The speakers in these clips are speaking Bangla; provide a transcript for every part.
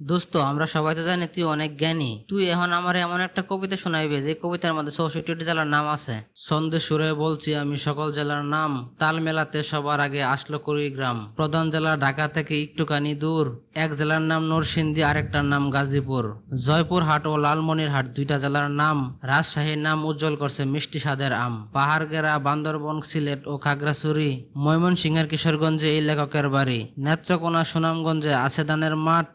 দোস্ত, আমরা সবাই তো জানি তুই অনেক জ্ঞানী। তুই এখন আমার এমন একটা কবিতা শোনাইবে, যে কবিতার মধ্যে চৌষট্টি জেলার নাম আছে। সন্ধে সুরে বলছি আমি সকল জেলার নাম। তাল মেলাতে সবার আগে আসলো কুড়িগ্রাম। প্রধান জেলা ঢাকা থেকে একটুখানি দূর। এক জেলার নাম নরসিংদী, আরেকটার নাম গাজীপুর। জয়পুর হাট ও লালমনির হাট দুইটা জেলার নাম। রাজশাহীর নাম উজ্জ্বল করছে মিষ্টি স্বাদের আম। পাহাড়গেরা, বান্দরবন, সিলেট ও খাগড়াছড়ি। ময়মনসিংহের কিশোরগঞ্জে এই লেখকের বাড়ি। নেত্রকোনা, সুনামগঞ্জে আছে দানের মাঠ।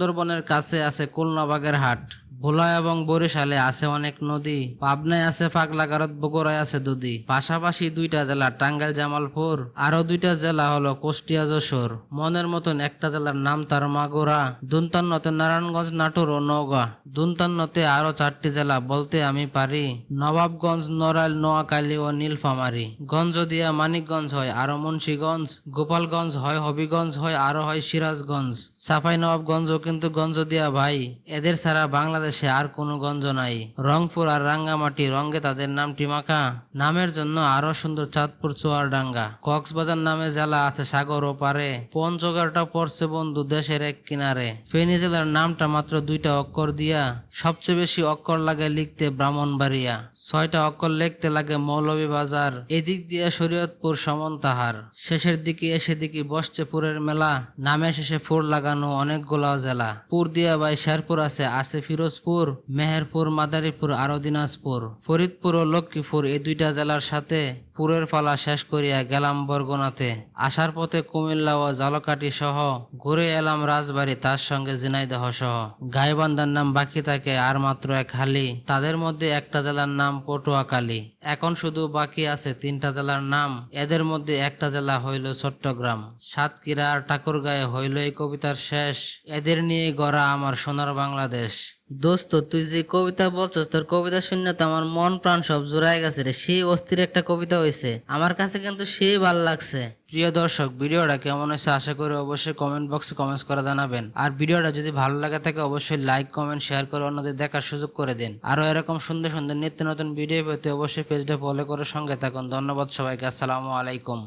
সুন্দরবনের কাছে আছে কুলনাবাগের হাট। ভোলা এবং বরিশালে আছে অনেক নদী। পাবনায় আছে পাগলাগারত বগুড়ায় আছে দুদি পাশাপাশি দুইটা জেলা, টাঙ্গাইল, জামালপুর। আরও দুইটা জেলা হলো কুষ্টিয়া, যশোর। মনের মতন একটা জেলার নাম তার মাগুরা। দুন্তান্নতে নারায়ণগঞ্জ, নাটোর ও নওগাঁ। দুন্তান্নতে আরও চারটি জেলা বলতে আমি পারি। নবাবগঞ্জ, নড়াইল, নোয়াখালী ও নীলফামারী। গঞ্জ দিয়া মানিকগঞ্জ হয় আরও মুন্সীগঞ্জ। গোপালগঞ্জ হয়, হবিগঞ্জ হয় আরও হয় সিরাজগঞ্জ। সাফাই নবাবগঞ্জও কিন্তু গঞ্জ দিয়া ভাই। এদের ছাড়া বাংলাদেশে আর কোনো গঞ্জ নাই। রংপুর আর রাঙ্গামাটি রঙ্গে তাদের নাম টিমাকা নামের জন্য আরও সুন্দর চাঁদপুর চুয়ারডাঙ্গা কক্সবাজার নামে জেলা আছে সাগর ও পারে। পঞ্চগড়টা পড়ছে বন্ধু দেশের এক কিনারে। ফেনী জেলার নামটা মাত্র দুইটা অক্ষর দিয়া। সবচেয়ে বেশি অক্ষর লাগে লিখতে ব্রাহ্মণবাড়িয়া। ছয়টা অক্ষর লিখতে লাগে মৌলভীবাজার। এদিক দিয়ে শরীয়তপুর সমন তাহার শেষের দিকে এসে দিকে বসছে পুরের মেলা। নামে শেষে ফুর লাগানো অনেকগুলা জেলা। পুর দিয়া বাই শেরপুর আছে আছে ফিরোজপুর মেহেরপুর মাদারীপুর আরও দিনাজপুর ফরিদপুর ও লক্ষ্মীপুর এই দুইটা জেলার সাথে পুরের পালা শেষ করিয়া গেলাম বরগুনাতে। আসার পথে কুমিল্লা ও জালকাটি সহ ঘুরে এলাম রাজবাড়ি, তার সঙ্গে জিনাইদহ সহ। গাইবান্ধার নাম বাকি থাকে আর মাত্র এক হালি। তাদের মধ্যে একটা জেলার নাম পটুয়াখালী। এখন শুধু বাকি আছে তিনটা জেলার নাম। এদের মধ্যে একটা জেলা হইল চট্টগ্রাম। সাতক্ষীরা আর ঠাকুরগাঁয়ে হইল এই কবিতার শেষ। এদের নিয়ে গড়া আমার সোনার বাংলাদেশ। দোস্ত, তুই যে কবিতা বলছস, তোর কবিতা শুনে তো আমার মন প্রাণ সব জোড়ায় গেছে রে। সেই অস্থির একটা কবিতা আমার কাছে কিন্তু সেই ভালো লাগছে। প্রিয় দর্শক, ভিডিওটা কেমন হয়েছে আশা করি অবশ্যই কমেন্ট বক্সে কমেন্টস করে জানাবেন। আর ভিডিওটা যদি ভালো লাগে থাকে, অবশ্যই লাইক কমেন্ট শেয়ার করে অন্যদের দেখার সুযোগ করে দিন। আরও এরকম সুন্দর সুন্দর নিত্য নতুন ভিডিও পেতে অবশ্যই পেজটা ফলো করে সঙ্গে থাকুন। ধন্যবাদ সবাইকে। আসসালামু আলাইকুম।